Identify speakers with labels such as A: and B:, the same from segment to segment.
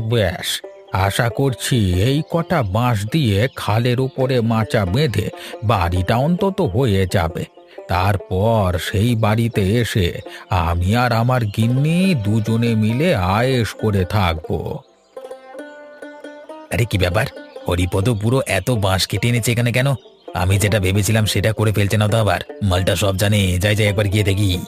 A: ব্যাস, আশা করছি এই কটা বাঁশ দিয়ে খালের উপরে মাচা বেঁধে বাড়িটা অন্তত হয়ে যাবে। তারপর সেই বাড়িতে এসে আমি আর আমার গিন্নি দুজনে মিলে আয়েশ করে থাকব। আরে কি ব্যাপার? হরিপদ পুরো এত বাঁশ কেটে এনেছে এখানে কেন? আমি যেটা ভেবেছিলাম সেটা করে ফেলছে না তো আবার। মালটা সব জানে, যাই যাই একবার গিয়ে দেখি।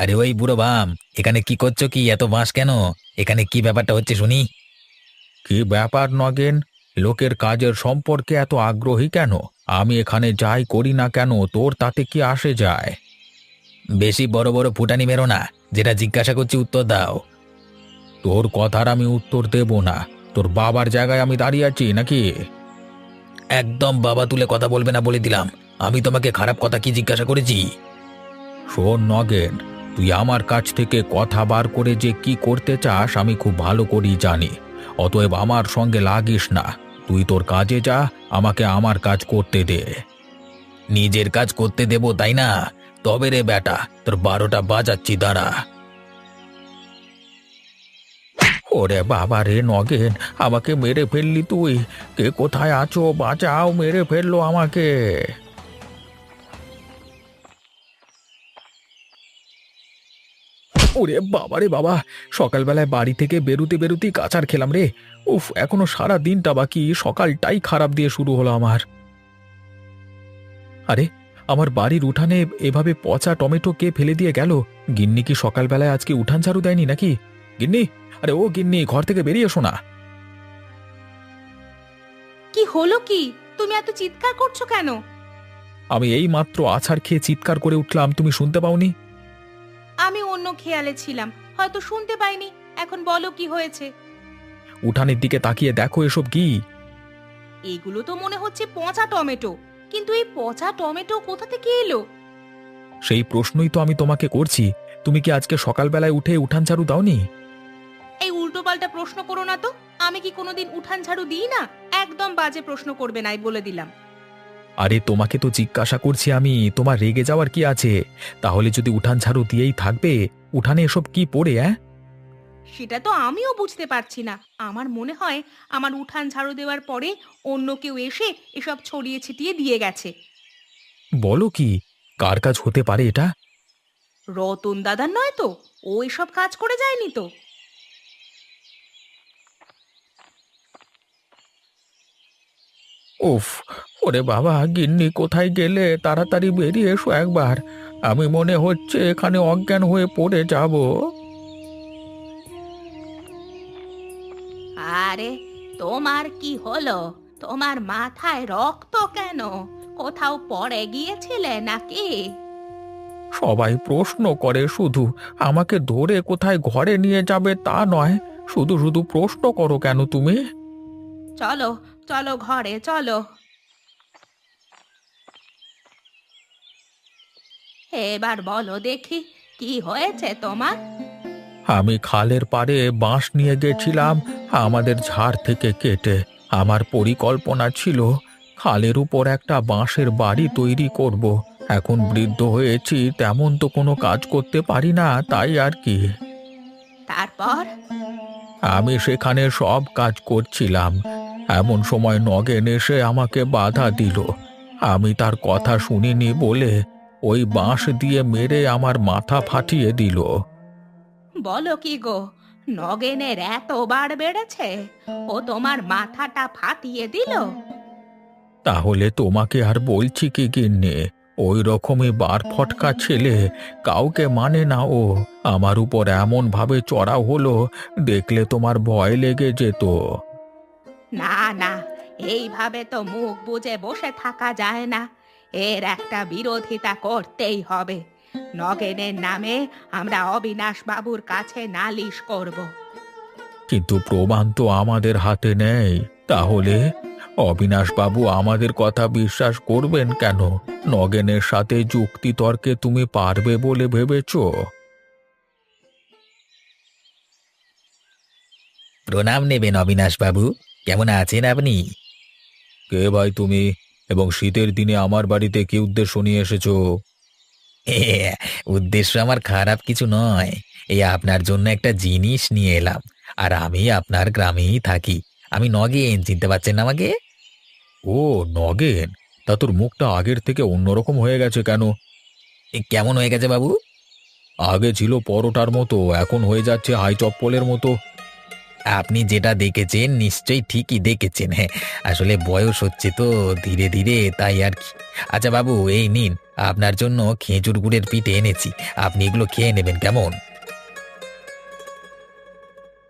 A: আরে ওই বুড়ো বাম এখানে কি করছ কি? এত বাঁশ কেন? এখানে কি ব্যাপারটা হচ্ছে শুনি? কি ব্যাপার নগেন? লোকের কাজের সম্পর্কে এত আগ্রহী কেন? আমি এখানে যাই করি না কেন? তোর তাতে কি আসে যায়? বেশি বড় বড় ফুটানি মেরো না যেটা জিজ্ঞাসা করছি উত্তর দাও। তোর কথার আমি উত্তর দেব না। তোর বাবার জায়গায় আমি দাঁড়িয়ে আছি নাকি? একদম বাবা তুলে কথা বলবে না বলে দিলাম। আমি তোমাকে খারাপ কথা কি জিজ্ঞাসা করেছি? শোন নগেন তুই আমার কাছ থেকে কথা বার করে যে কি করতে চাস, আমি খুব ভালো করেই জানি। অতএব আমার সঙ্গে লাগিস না। তুই তোর কাজে যা, আমাকে আমার কাজ করতে দে। নিজের কাজ করতে দেব, তাই না? তবে রে বেটা, তোর বারোটা বাজাচ্ছি, দাঁড়া। ওরে বাবা রে নগেন, আমাকে মেরে ফেললি তুই। কে কোথায় আছো? বাঁচাও, মেরে ফেলল আমাকে। ওরে বাবা রে বাবা সকালবেলায় বাড়ি থেকে বেরুতে বেরুতেই কাচার খেলাম রে। উফ এখনও সারা দিনটা বাকি সকালটাই খারাপ দিয়ে শুরু হলো আমার। আরে আমার বাড়ির উঠানে এভাবে পচা টমেটো কে ফেলে দিয়ে গেল? গিন্নি কি সকালবেলায় আজকে উঠান ঝাড়ু দেয়নি নাকি? গিন্নি আরে ও গিন্নি ঘর থেকে বেরিয়ে এসো না।
B: কি হলো কি? তুমি এত চিৎকার করছ কেন?
A: আমি এই মাত্র আছাড় খেয়ে চিৎকার করে উঠলাম তুমি শুনতে পাওনি?
B: খেয়ালে ছিলাম। হয়তো শুনতে পাইনি। এখন বলো কি হয়েছে?
A: উঠানের দিকে তাকিয়ে দেখো এসব কি।
B: এগুলো তো মনে হচ্ছে পচা টমেটো। কিন্তু এই পচা টমেটো কোথা থেকে এলো?
A: সেই প্রশ্নই তো আমি তোমাকে করছি। তুমি কি আজকে সকালবেলায় উঠে উঠান ঝাড়ু দাওনি?
B: এই উল্টো পাল্টা প্রশ্ন করো না তো। আমি কি কোনোদিন উঠান ঝাড়ু দিই না? একদম বাজে প্রশ্ন করবে নাই বলে দিলাম।
A: আরে তোমাকে তো জিজ্ঞাসা করছি আমি তোমার রেগে যাওয়ার কি আছে? তাহলে যদি উঠান ঝাড়ু দিয়েই থাকবে উঠানে এসব কি পড়ে অ্যাঁ?
B: সেটা তো আমিও বুঝতে পারছি না। আমার মনে হয় আমার উঠান ঝাড়ু দেওয়ার পরে অন্য কেউ এসে এসব ছড়িয়ে ছিটিয়ে দিয়ে গেছে।
A: বলো কি কার কাজ হতে পারে এটা?
B: রতন দাদার নয় তো? ও এসব কাজ করে যায়নি তো?
A: উফ ওরে বাবা গিন্নি কোথায় গেলে? তাড়াতাড়ি বেরিয়ে এসো একবার। আমি মনে হচ্ছে এখানে অজ্ঞান হয়ে পড়ে যাব।
B: আরে তোমার কি হলো? তোমার মাথায় রক্ত কেন? কোথাও পড়ে গিয়েছিলে নাকি?
A: সবাই প্রশ্ন করে শুধু আমাকে ধরে কোথায় ঘরে নিয়ে যাবে তা নয় শুধু শুধু প্রশ্ন করো কেন তুমি?
B: চলো চলো ঘরে চলো। এবার বলো দেখি কি হয়েছে তোমার?
A: আমি খালের পাড়ে বাঁশ নিয়ে গেছিলাম আমাদের ঝাড় থেকে কেটে। আমার পরিকল্পনা ছিল খালের উপর একটা বাঁশের বাড়ি তৈরি করব। এখন বৃদ্ধ হয়েছি তেমন তো কোনো কাজ করতে পারি না তাই আর কি।
B: তারপর?
A: আমি সেখানে সব কাজ করছিলাম এমন সময় নগেন এসে আমাকে বাধা দিল। আমি তার কথা শুনিনি বলে ওই বাঁশ দিয়ে মেরে আমার মাথা ফাটিয়ে দিল।
B: বলো কি গো নগেনের এত বার বেড়েছে? ও তোমার মাথাটা ফাটিয়ে দিল?
A: তাহলে তোমাকে আর বলছি কি গিন্নে ওই রকমই বার ফটকা ছেলে কাউকে মানে না ও। আমার উপর এমন ভাবে চড়া হলো দেখলে তোমার ভয় লেগে যেত।
B: না না এইভাবে তো মুখ বুজে বসে থাকা যায় না। এর একটা বিরোধিতা করতেই হবে। নগেনের নামে আমরা অবিনাশ বাবুর কাছে নালিশ করব।
A: কিন্তু প্রমাণ তো আমাদের হাতে নেই। তাহলে অবিনাশ বাবু আমাদের কথা বিশ্বাস করবেন কেন? নগেনের সাথে যুক্তি তর্কে তুমি পারবে বলে ভেবেছ? প্রণাম নেবেন অবিনাশবাবু কেমন আছেন আপনি? কে ভাই তুমি? এবং শীতের দিনে আমার বাড়িতে কি উদ্দেশ্য নিয়ে এসেছ? উদ্দেশ্য আমার খারাপ কিছু নয়। এই আপনার জন্য একটা জিনিস নিয়ে এলাম। আর আমি আপনার গ্রামেই থাকি। আমি নগেন চিনতে পারছেন না আমাকে? ও নগেন? তা তোর মুখটা আগের থেকে অন্যরকম হয়ে গেছে কেন? এ, কেমন হয়ে গেছে বাবু? আগে ছিল পরোটার মতো এখন হয়ে যাচ্ছে হাই চপ্পলের মতো। আপনি যেটা দেখেছেন নিশ্চয়ই ঠিকই দেখেছেন। হ্যাঁ আসলে বয়স হচ্ছে তো ধীরে ধীরে তাই আর কি। আচ্ছা বাবু এই নিন আপনার জন্য খেজুর গুড়ের পিঠে এনেছি। আপনি এগুলো খেয়ে নেবেন কেমন?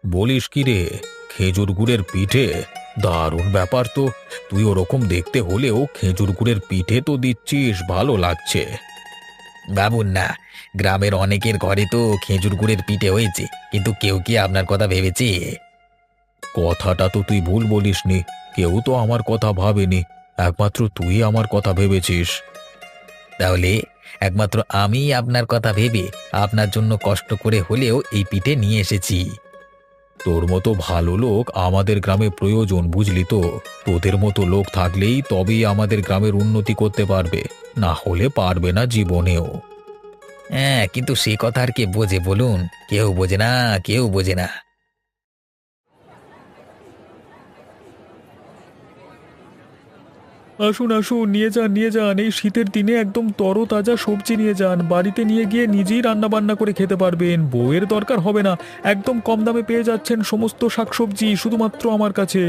A: বলিস কি রে খেজুর গুড়ের পিঠে? দারুণ ব্যাপার তো। তুই ওরকম দেখতে হলেও খেজুর গুড়ের পিঠে তো দিচ্ছিস ভালো লাগছে। বাবুন না গ্রামের অনেকের ঘরে তো খেজুর গুড়ের পিঠে হয়েছে, কিন্তু কেউ কি আপনার কথা ভেবেছে? কথাটা তো তুই ভুল বলিসনি, কেউ তো আমার কথা ভাবেনি, একমাত্র তুই আমার কথা ভেবেছিস। তাহলে একমাত্র আমি আপনার কথা ভেবে আপনার জন্য কষ্ট করে হলেও এই পিঠে নিয়ে এসেছি। তোর মতো ভালো লোক আমাদের গ্রামে প্রয়োজন বুঝলি তো? তোদের মতো লোক থাকলেই তবেই আমাদের গ্রামের উন্নতি করতে পারবে, না হলে পারবে না জীবনেও। হ্যাঁ কিন্তু সে কথা আর কে বোঝে বলুন? কেউ বোঝে না, কেউ বোঝে না।
C: আসুন আসুন, নিয়ে যান নিয়ে যান। এই শীতের দিনে একদম তরতাজা সবজি নিয়ে যান। বাড়িতে নিয়ে গিয়ে নিজেই রান্না বান্না করে খেতে পারবেন। বউয়ের দরকার হবে না। একদম কম দামে পেয়ে যাচ্ছেন সমস্ত শাকসবজি, শুধুমাত্র আমার কাছে।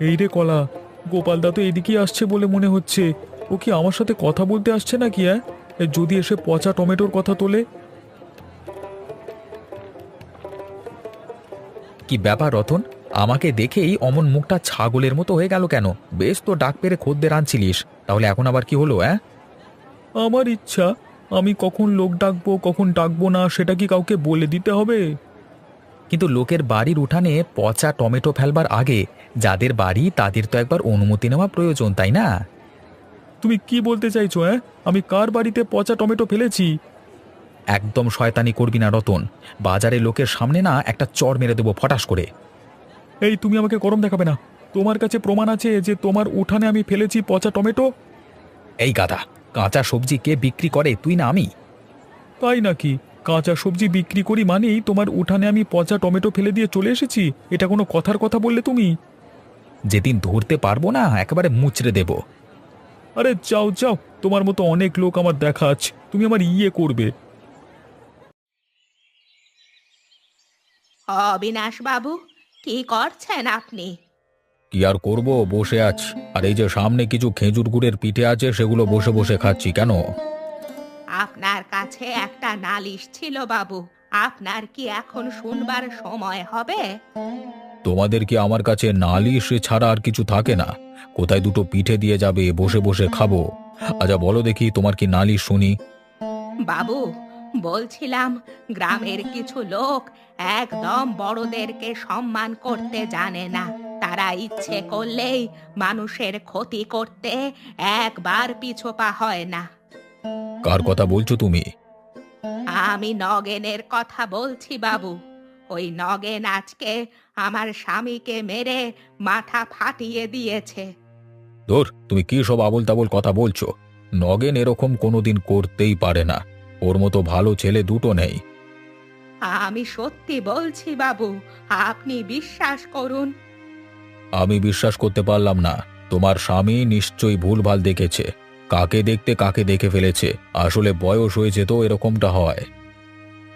C: এই রে কলা, গোপালদা তো এদিকেই আসছে বলে মনে হচ্ছে। ও কি আমার সাথে কথা বলতে আসছে নাকি হ্যাঁ এ, যদি এসে পচা টমেটোর কথা তোলে।
A: কি ব্যাপার রতন? আমাকে দেখেই অমন মুখটা ছাগলের মতো হয়ে গেল কেন? বেশ তো ডাক পেরে খদ্দের আনছিলিস। তাহলে এখন আবার কি হলো হ্যাঁ
C: আমার ইচ্ছা আমি কখন লোক ডাকবো কখন ডাকবো না সেটা কি কাউকে বলে দিতে হবে?
A: কিন্তু লোকের বাড়ির উঠানে পচা টমেটো ফেলবার আগে যাদের বাড়ি তাদের তো একবার অনুমতি নেওয়া প্রয়োজন তাই না?
C: তুমি কি বলতে চাইছো হ্যাঁ? আমি কার বাড়িতে পচা টমেটো ফেলেছি?
A: একদম শয়তানি করবি না রতন। বাজারে লোকের সামনে না একটা চর মেরে দেবো ফটাস করে।
C: এই তুমি আমাকে গরম দেখাবে না। তোমার কাছে প্রমাণ আছে যে তোমার উঠানে আমি ফেলেছি পচা টমেটো?
A: এই গাদা কাঁচা সবজি কে বিক্রি করে তুই না আমি?
C: তাই নাকি? কাঁচা সবজি বিক্রি করি মানেই তোমার উঠানে আমি পচা টমেটো ফেলে দিয়ে চলে এসেছি? এটা কোনো কথার কথা বললে তুমি?
A: যেদিন ধরতে পারব না একেবারে মুচড়ে দেব।
C: আরে যাও যাও তোমার মতো অনেক লোক আমার দেখা আছে। তুমি আমার ইয়ে করবে।
B: অবিনাশ বাবু কি করছেন আপনি?
A: কি আর করব বসে আছি। আর এই যে সামনে কিছু খেজুর গুড়ের পিঠে আছে সেগুলো বসে বসে খাচ্ছি কেন?
B: আপনার কাছে একটা নালিশ ছিল বাবু আপনার কি এখন শুনবার সময় হবে?
A: তোমাদের কি আমার কাছে নালিশ ছাড়া আর কিছু থাকে না? কোথায় দুটো পিঠে দিয়ে যাবে বসে বসে খাব। আচ্ছা বলো দেখি তোমার কি নালিশ শুনি?
B: বাবু বলছিলাম গ্রামের কিছু লোক একদম বড়দেরকে সম্মান করতে জানে না। তারা ইচ্ছে করলেই মানুষের ক্ষতি করতে একবার পিছোপা হয় না।
A: কার কথা বলছো তুমি?
B: আমি নগেনের কথা বলছি বাবু। ওই নগেন আজকে আমার স্বামীকে মেরে মাথা ফাটিয়ে দিয়েছে।
A: ধর তুমি কি সব আবল তাবল কথা বলছো? নগেন এরকম কোনোদিন করতেই পারে না। ওর মতো ভালো ছেলে দুটো নেই।
B: আমি সত্যি বলছি বাবু আপনি বিশ্বাস করুন।
A: আমি বিশ্বাস করতে পারলাম না। তোমার স্বামী নিশ্চয়ই ভুলভাল দেখেছে। কাকে দেখতে কাকে দেখে ফেলেছে। আসলে বয়স হয়েছে তো এরকমটা হয়।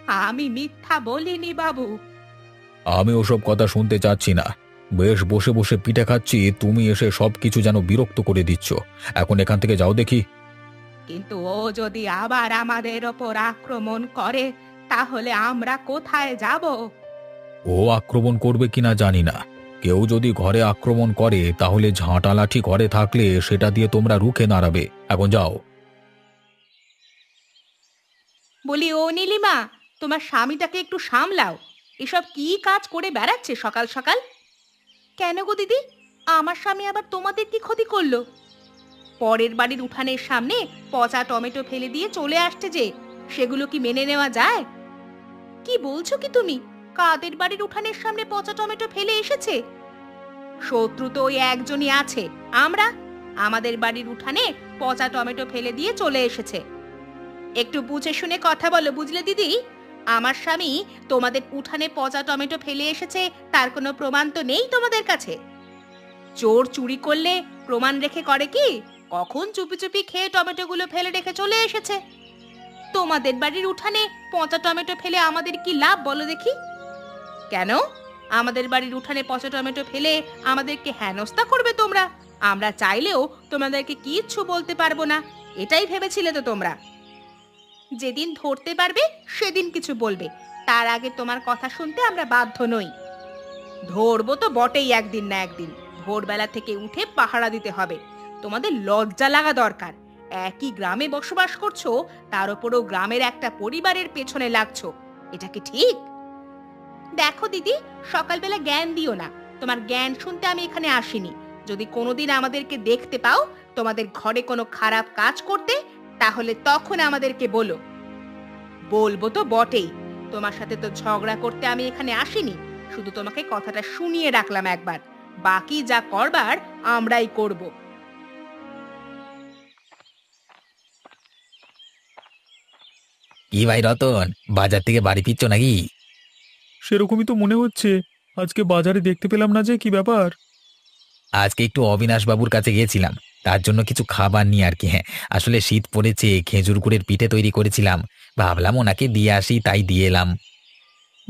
B: আমি মিথ্যা বলিনি বাবু।
A: আমি ওসব কথা শুনতে চাচ্ছি না। বেশ বসে বসে পিঠে খাচ্ছি তুমি এসে সব কিছু যেন বিরক্ত করে দিচ্ছ। এখন এখান থেকে যাও দেখি।
B: কিন্তু ও যদি আবার আমাদের ওপর আক্রমণ করে তাহলে আমরা কোথায় যাব?
A: ও আক্রমণ করবে কিনা জানি না। কেউ যদি ঘরে আক্রমণ করে তাহলে ঝাঁটা লাঠি ঘরে থাকলে সেটা দিয়ে তোমরা রুখে দাঁড়াবে। এখন যাও।
B: বলি ও নীলিমা তোমার স্বামীটাকে একটু সামলাও। এসব কি কাজ করে বেড়াচ্ছে সকাল সকাল? কেন গো দিদি? আমার স্বামী আবার তোমাদের কি ক্ষতি করল? পরের বাড়ির উঠানের সামনে পচা টমেটো ফেলে দিয়ে চলে আসছে যে, সেগুলো কি মেনে নেওয়া যায়? কি বলছো কি তুমি? কাদের বাড়ির উঠানের সামনে পচা টমেটো ফেলে এসেছে? শত্রু তো ওই একজনই আছে, আমরা? আমাদের বাড়ির উঠানে পচা টমেটো ফেলে দিয়ে চলে এসেছে। একটু বুঝে শুনে কথা বলো, বুঝলে দিদি? আমার স্বামী তোমাদের উঠানে পচা টমেটো ফেলে এসেছে, তার কোনো প্রমাণ তো নেই তোমাদের কাছে। চোর চুরি করলে প্রমাণ রেখে করে কি? কখন চুপি চুপি খেয়ে টমেটোগুলো ফেলে রেখে চলে এসেছে? তোমাদের বাড়ির উঠানে পচা টমেটো ফেলে আমাদের কি লাভ বলো দেখি? কেন? আমাদের বাড়ির উঠানে পচা টমেটো ফেলে আমাদেরকে হেনস্থা করবে তোমরা। আমরা চাইলেও তোমাদেরকে কিচ্ছু বলতে পারব না। এটাই ভেবেছিলে তো তোমরা। যেদিন ধরতে পারবে, সেদিন কিছু বলবে। তার আগে তোমার কথা শুনতে আমরা বাধ্য নই। ধরবো তো বটেই একদিন না একদিন। ভোরবেলা থেকে উঠে পাহারা দিতে হবে। তোমাদের লজ্জা লাগা দরকার। একই গ্রামে বসবাস করছ, তার উপরও গ্রামের একটা পরিবারের পেছনে লাগছো। এটা কি ঠিক? দেখো দিদি, সকালবেলা জ্ঞান দিও না। তোমার জ্ঞান শুনতে আমি এখানে আসিনি। যদি কোনোদিন আমাদেরকে দেখতে পাও, তোমাদের ঘরে কোনো খারাপ কাজ করতে তাহলে তখন আমাদেরকে বলো। বলব তো বটেই। তোমার সাথে তো ঝগড়া করতে আমি এখানে আসিনি। শুধু তোমাকে কথাটা শুনিয়ে রাখলাম একবার। বাকি যা করবার আমরাই করব।
A: কি ভাই রতন বাজার থেকে বাড়ি ফিরছ নাকি?
C: সেরকমই তো মনে হচ্ছে। আজকে বাজারে দেখতে পেলাম না যে কি ব্যাপার।
A: আজকে একটু অবিনাশ বাবুর কাছে গিয়েছিলাম। তার জন্য কিছু খাবার নিয়ে আর কি হ্যাঁ। আসলে শীত পড়েছে খেজুর গুড়ের পিঠে তৈরি করেছিলাম। ভাবলাম ওনাকে দিয়ে আসি তাই দিয়ে এলাম।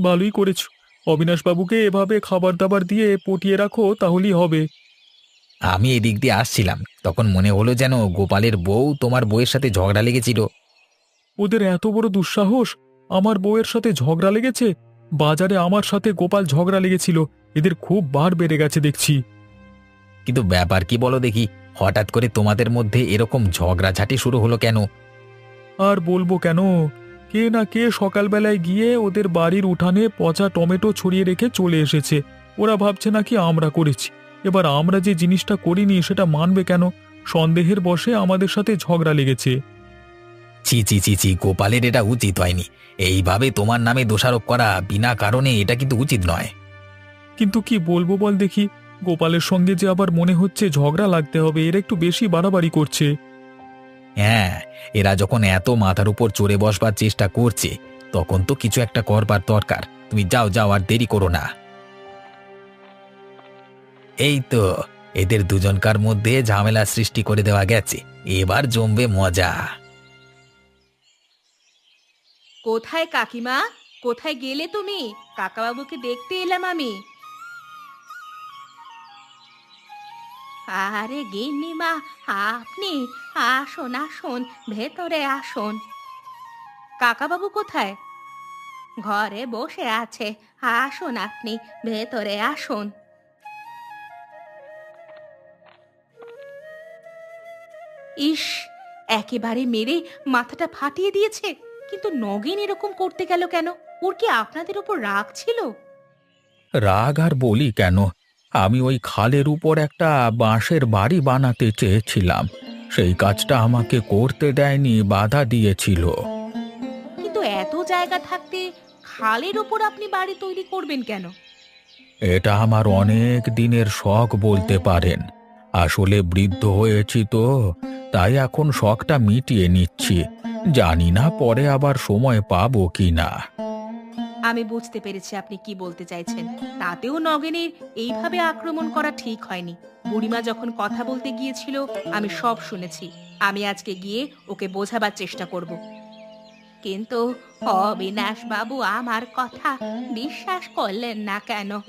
C: ভালোই করেছ। অবিনাশবাবুকে এভাবে খাবার দাবার দিয়ে পটিয়ে রাখো তাহলেই হবে।
A: আমি এদিক দিয়ে আসছিলাম। তখন মনে হলো যেন গোপালের বউ তোমার বউয়ের সাথে ঝগড়া লেগেছিল।
C: ওদের এত বড় দুঃসাহস? আমার বউয়ের সাথে ঝগড়া লেগেছে? বাজারে আমার সাথে গোপাল ঝগড়া লেগেছিল। এদের খুব বার বেড়ে গেছে দেখছি।
A: কিন্তু ব্যাপার কি বলো দেখি? হঠাৎ করে তোমাদের মধ্যে এরকম ঝগড়াঝাটি শুরু হলো কেন?
C: আর বলব কেন? কে না কে সকালবেলায় গিয়ে ওদের বাড়ির উঠানে পচা টমেটো ছড়িয়ে রেখে চলে এসেছে। ওরা ভাবছে নাকি আমরা করেছি। এবার আমরা যে জিনিসটা করিনি সেটা মানবে কেন? সন্দেহের বশে আমাদের সাথে ঝগড়া লেগেছে।
A: ছি চি ছি ছি গোপালের এটা উচিত হয়নি। এইভাবে তোমার নামে দোষারোপ করা বিনা কারণে এটা কিন্তু উচিত নয়।
C: কিন্তু কি বলব বল দেখি? গোপালের সঙ্গে যে আবার মনে হচ্ছে ঝগড়া লাগতে হবে এরা একটু বেশি বাড়াবাড়ি করছে।
A: হ্যাঁ এরা যখন এত মাথার উপর চড়ে বসবার চেষ্টা করছে তখন তো কিছু একটা করবার দরকার। তুমি যাও যাও আর দেরি করো না। এই তো এদের দুজনকার মধ্যে ঝামেলা সৃষ্টি করে দেওয়া গেছে। এবার জমবে মজা।
B: কোথায় কাকিমা? কোথায় গেলে তুমি? কাকাবাবুকে দেখতে এলাম আমি। আরে গিন্নিমা, আপনি আসুন আসুন, ভেতরে আসুন। কাকাবাবু কোথায়? ঘরে বসে আছে, আসুন আপনি, ভেতরে আসুন। ইস, একেবারে মেরে মাথাটা ফাটিয়ে দিয়েছে, কিন্তু নগেন এরকম করতে গেল কেন? ওর কি আপনাদের উপর রাগ ছিল?
A: রাগ আর বলি কেন? আমি ওই খালের উপর একটা বাঁশের বাড়ি বানাতে চেয়েছিলাম। সেই কাজটা আমাকে করতে দেয়নি বাধা দিয়েছিল।
B: কিন্তু এত জায়গা থাকতে খালের ওপর আপনি বাড়ি তৈরি করবেন কেন?
A: এটা আমার অনেক দিনের শখ বলতে পারেন। আসলে বৃদ্ধ হয়েছি তো তাই এখন শখটা মিটিয়ে নিচ্ছি। জানি না পরে আবার সময় পাবো কি না
B: আমি বুঝতে পেরেছি আপনি কি বলতে চাইছেন। তাতেও নগেনের এইভাবে আক্রমণ করা ঠিক হয়নি। বুড়িমা যখন কথা বলতে গিয়েছিল, আমি সব শুনেছি। আমি আজকে গিয়ে ওকে বোঝাবার চেষ্টা করব। কিন্তু অবিনাশ বাবু, আমার কথা বিশ্বাস করলেন না কেন?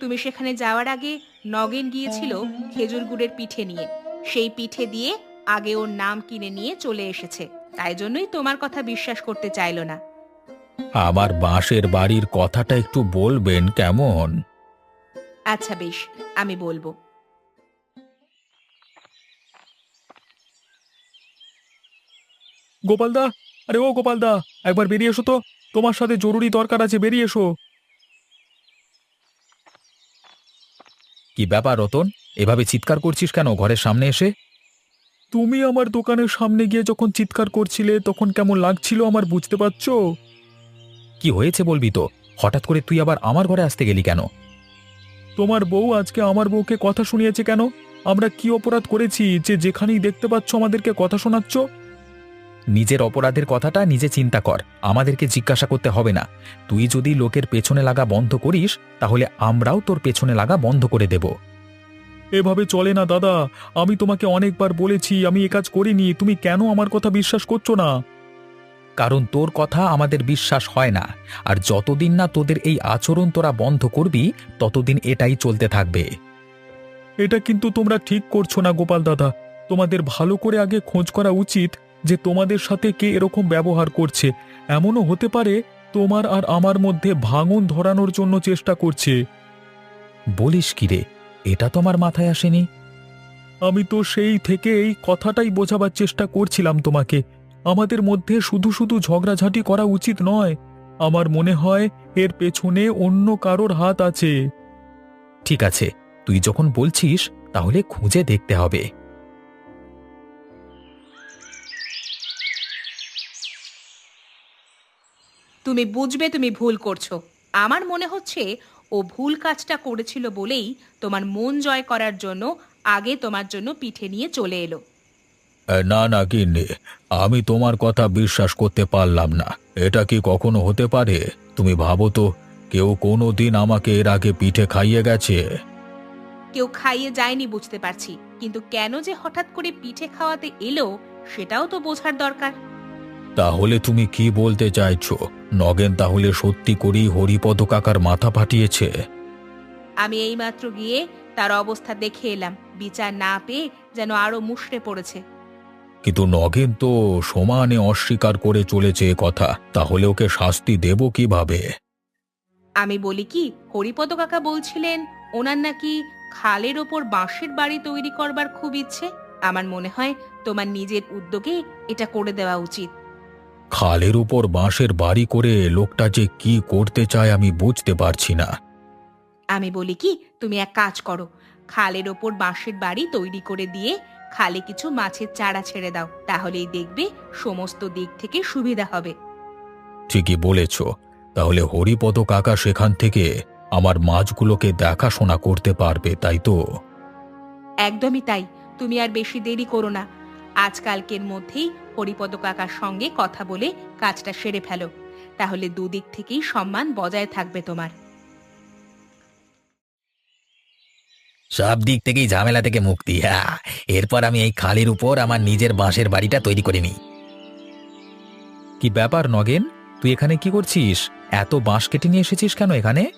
B: তুমি সেখানে যাওয়ার আগে নগেন গিয়েছিল খেজুর গুড়ের পিঠে নিয়ে। সেই পিঠে দিয়ে আগে ওর নাম কিনে নিয়ে চলে এসেছে। তাই জন্যই তোমার কথা বিশ্বাস করতে চাইলো না।
A: আমার বাঁশের বাড়ির কথাটা একটু বলবেন কেমন?
B: আচ্ছা বেশ আমি বলব।
C: গোপালদা আরে ও গোপালদা একবার বেরিয়ে এসো তো। তোমার সাথে জরুরি দরকার আছে বেরিয়ে এসো।
A: কি ব্যাপার রতন? এভাবে চিৎকার করছিস কেন ঘরের সামনে এসে?
C: তুমি আমার দোকানের সামনে গিয়ে যখন চিৎকার করছিলে তখন কেমন লাগছিল আমার বুঝতে পারছ?
A: কি হয়েছে বলবি তো? হঠাৎ করে তুই আবার আমার ঘরে আসতে গেলি কেন?
C: তোমার বউ আজকে আমার বউকে কথা শুনিয়েছে কেন? আমরা কি অপরাধ করেছি যে যেখানেই দেখতে পাচ্ছ আমাদেরকে কথা শোনাচ্ছ?
A: নিজের অপরাধের কথাটা নিজে চিন্তা কর আমাদেরকে জিজ্ঞাসা করতে হবে না। তুই যদি লোকের পেছনে লাগা বন্ধ করিস তাহলে আমরাও তোর পেছনে লাগা বন্ধ করে দেব।
C: এভাবে চলে না দাদা। আমি তোমাকে অনেকবার বলেছি আমি এ কাজ করিনি। তুমি কেন আমার কথা বিশ্বাস করছ না?
A: কারণ তোর কথা আমাদের বিশ্বাস হয় না। আর যতদিন না তোদের এই আচরণ তোরা বন্ধ করবি ততদিন এটাই চলতে থাকবে।
C: এটা কিন্তু তোমরা ঠিক করছ না গোপাল দাদা। তোমাদের ভালো করে আগে খোঁজ করা উচিত যে তোমাদের সাথে কে এরকম ব্যবহার করছে। এমনও হতে পারে তোমার আর আমার মধ্যে ভাঙন ধরানোর জন্য চেষ্টা করছে।
A: বলিস কি রে? এটা তো আমার মাথায় আসেনি?
C: আমি তো সেই থেকে এই কথাটাই বোঝাবার চেষ্টা করছিলাম তোমাকে। আমাদের মধ্যে শুধু শুধু ঝগড়াঝাঁটি করা উচিত নয় আমার মনে হয় এর পেছনে অন্য কারোর হাত আছে।
A: ঠিক আছে তুই যখন বলছিস তাহলে খুঁজে দেখতে হবে।
B: তুমি বুঝবে তুমি ভুল করছ। আমার মনে হচ্ছে ও ভুল কাজটা করেছিল বলেই তোমার মন জয় করার জন্য আগে তোমার জন্য পিঠে নিয়ে চলে এলো।
A: না না গিন্নি আমি তোমার কথা বিশ্বাস করতে পারলাম না। এটা কি কখনো হতে পারে? তুমি ভাবো তো কেউ কোনো দিন আমাকে এর আগে পিঠে খাইয়ে গেছে?
B: কেউ খাইয়ে যায়নি বুঝতে পারছি কিন্তু কেন যে হঠাৎ করে পিঠে খাওয়াতে এলো সেটাও তো বোঝার দরকার।
A: তাহলে তুমি কি বলতে চাইছো? নগেন তাহলে সত্যি করেই হরিপদ কাকার মাথা ফাটিয়েছে।
B: আমি এইমাত্র গিয়ে তার অবস্থা দেখে এলাম। বিচার না পেয়ে যেন আরও মুষড়ে পড়েছে।
A: কিন্তু নগেন তো সমানে অস্বীকার করে চলেছে এ কথা। তাহলে ওকে শাস্তি দেব কীভাবে?
B: আমি বলি কি হরিপদ কাকা বলছিলেন ওনার নাকি খালের ওপর বাঁশের বাড়ি তৈরি করবার খুব ইচ্ছে। আমার মনে হয় তোমার নিজের উদ্যোগে এটা করে দেওয়া উচিত।
A: খালের উপর বাঁশের বাড়ি করে লোকটা যে কি করতে চায় আমি বুঝতে পারছি না।
B: আমি বলি কি তুমি এক কাজ করো খালের ওপর বাঁশের বাড়ি তৈরি করে দিয়ে খালে কিছু মাছের চারা ছেড়ে দাও তাহলেই দেখবে সমস্ত দিক থেকে সুবিধা হবে।
A: ঠিকই বলেছ। তাহলে হরিপদ কাকা সেখান থেকে আমার মাছগুলোকে দেখাশোনা করতে পারবে তাই তো?
B: একদমই তাই। তুমি আর বেশি দেরি করো না। আজকালকের মধ্যেই হরিপদ কাকার সঙ্গে কথা বলে কাজটা সেরে ফেলো। তাহলে দুদিক থেকেই সম্মান বজায় থাকবে তোমার।
A: সব দিক থেকেই ঝামেলা থেকে মুক্তি হ্যাঁ। এরপর আমি এই খালের উপর আমার নিজের বাঁশের বাড়িটা তৈরি করে নিই। কি ব্যাপার নগেন? তুই এখানে কি করছিস? এত বাঁশ কেটে নিয়ে এসেছিস কেন এখানে?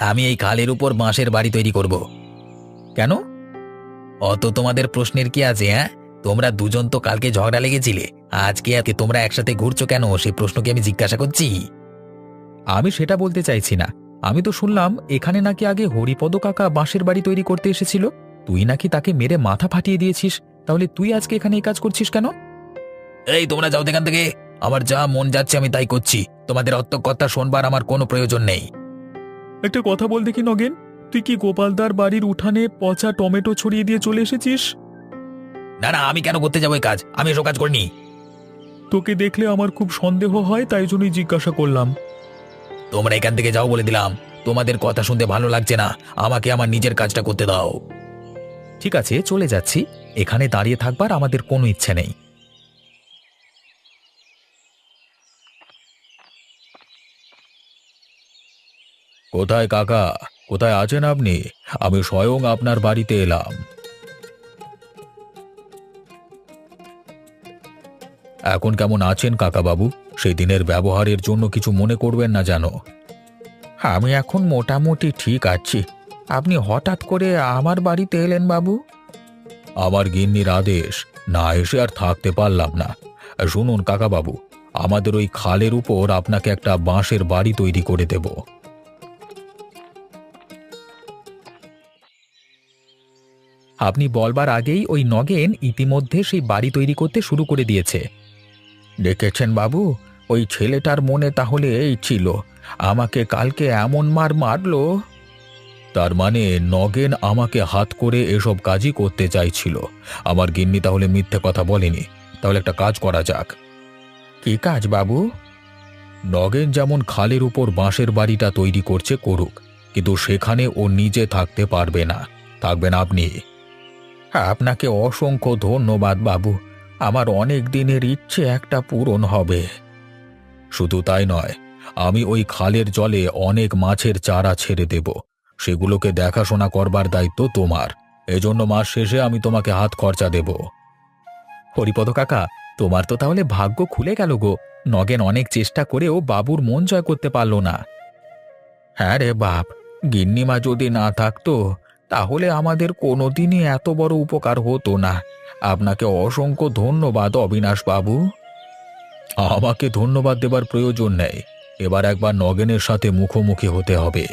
A: আমি এই খালের উপর বাঁশের বাড়ি তৈরি করব। কেন? অত তোমাদের প্রশ্নের কি আছে হ্যাঁ? তোমরা দুজন তো কালকে ঝগড়া লেগেছিলে। আজকে আজকে তোমরা একসাথে ঘুরছো কেন? সেই প্রশ্ন কি আমি জিজ্ঞাসা করছি। আমি সেটা বলতে চাইছি না। আমি তো শুনলাম এখানে নাকি আগে হরিপদ কাকা বাঁশের বাড়ি তৈরি করতে এসেছিল। তুই নাকি তাকে মেরে মাথা ফাটিয়ে দিয়েছিস। তাহলে তুই আজকে এখানে এই কাজ করছিস কেন? এই তোমরা যাও এখান থেকে। আমার যা মন যাচ্ছে আমি তাই করছি। তোমাদের অত্য কথা শোনবার আমার কোনো প্রয়োজন নেই।
C: একটা কথা বল দেখি নগেন তুই কি গোপালদার বাড়ির উঠানে পচা টমেটো ছড়িয়ে দিয়ে চলে এসেছিস?
A: না না আমি কেন করতে যাব এই কাজ? আমি এসব কাজ করিনি।
C: তোকে দেখলে আমার খুব সন্দেহ হয় তাই জন্যই জিজ্ঞাসা করলাম।
A: তোমরা এখান থেকে যাও বলে দিলাম। তোমাদের কথা শুনতে ভালো লাগছে না। আমাকে আমার নিজের কাজটা করতে দাও। ঠিক আছে, চলে যাচ্ছি। এখানে দাঁড়িয়ে থাকবার আমাদের কোনো ইচ্ছে নেই। কোথায় কাকা? কোথায় আছেন আপনি? আমি স্বয়ং আপনার বাড়িতে এলাম। এখন কেমন আছেন কাকাবাবু? সেই দিনের ব্যবহারের জন্য কিছু মনে করবেন না জানো আমি এখন মোটামুটি ঠিক আছি। আপনি হঠাৎ করে আমার বাড়িতে এলেন বাবু? আমার গিন্নির আদেশ না এসে আর থাকতে পারলাম না। শুনুন কাকাবাবু আমাদের ওই খালের উপর আপনাকে একটা বাঁশের বাড়ি তৈরি করে দেব। আপনি বলবার আগেই ওই নগেন ইতিমধ্যে সেই বাড়ি তৈরি করতে শুরু করে দিয়েছে। দেখেছেন বাবু ওই ছেলেটার মনে তাহলে এই ছিল। আমাকে কালকে এমন মার মারলো। তার মানে নগেন আমাকে হাত করে এসব কাজই করতে চাইছিল। আমার গিন্নি তাহলে মিথ্যে কথা বলেনি। তাহলে একটা কাজ করা যাক। কি কাজ, বাবু? নগেন যেমন খালের উপর বাঁশের বাড়িটা তৈরি করছে করুক, কিন্তু সেখানে ও নিজে থাকতে পারবে না। থাকবেন আপনি। আপনাকে অসংখ্য ধন্যবাদ, বাবু। আমার অনেক দিনের ইচ্ছে একটা পূরণ হবে। শুধু তাই নয়, আমি ওই খালের জলে অনেক মাছের চারা ছেড়ে দেব। সেগুলোকে দেখাশোনা করবার দায়িত্ব তোমার। এজন্য মাস শেষে আমি তোমাকে হাত খরচা দেব। হরিপদ কাকা, তোমার তো তাহলে ভাগ্য খুলে গেল গো। নগেন অনেক চেষ্টা করেও বাবুর মন জয় করতে পারল না। হ্যাঁ রে বাপ, গিন্নিমা যদি না থাকতো, তাহলে আমাদের কোনোদিনই এত বড় উপকার হতো না। আপনাকে অসংখ্য ধন্যবাদ অবিনাশ বাবু। আমাকে ধন্যবাদ দেবার প্রয়োজন নেই। এবার একবার নগেনের সাথে মুখোমুখি হতে হবে।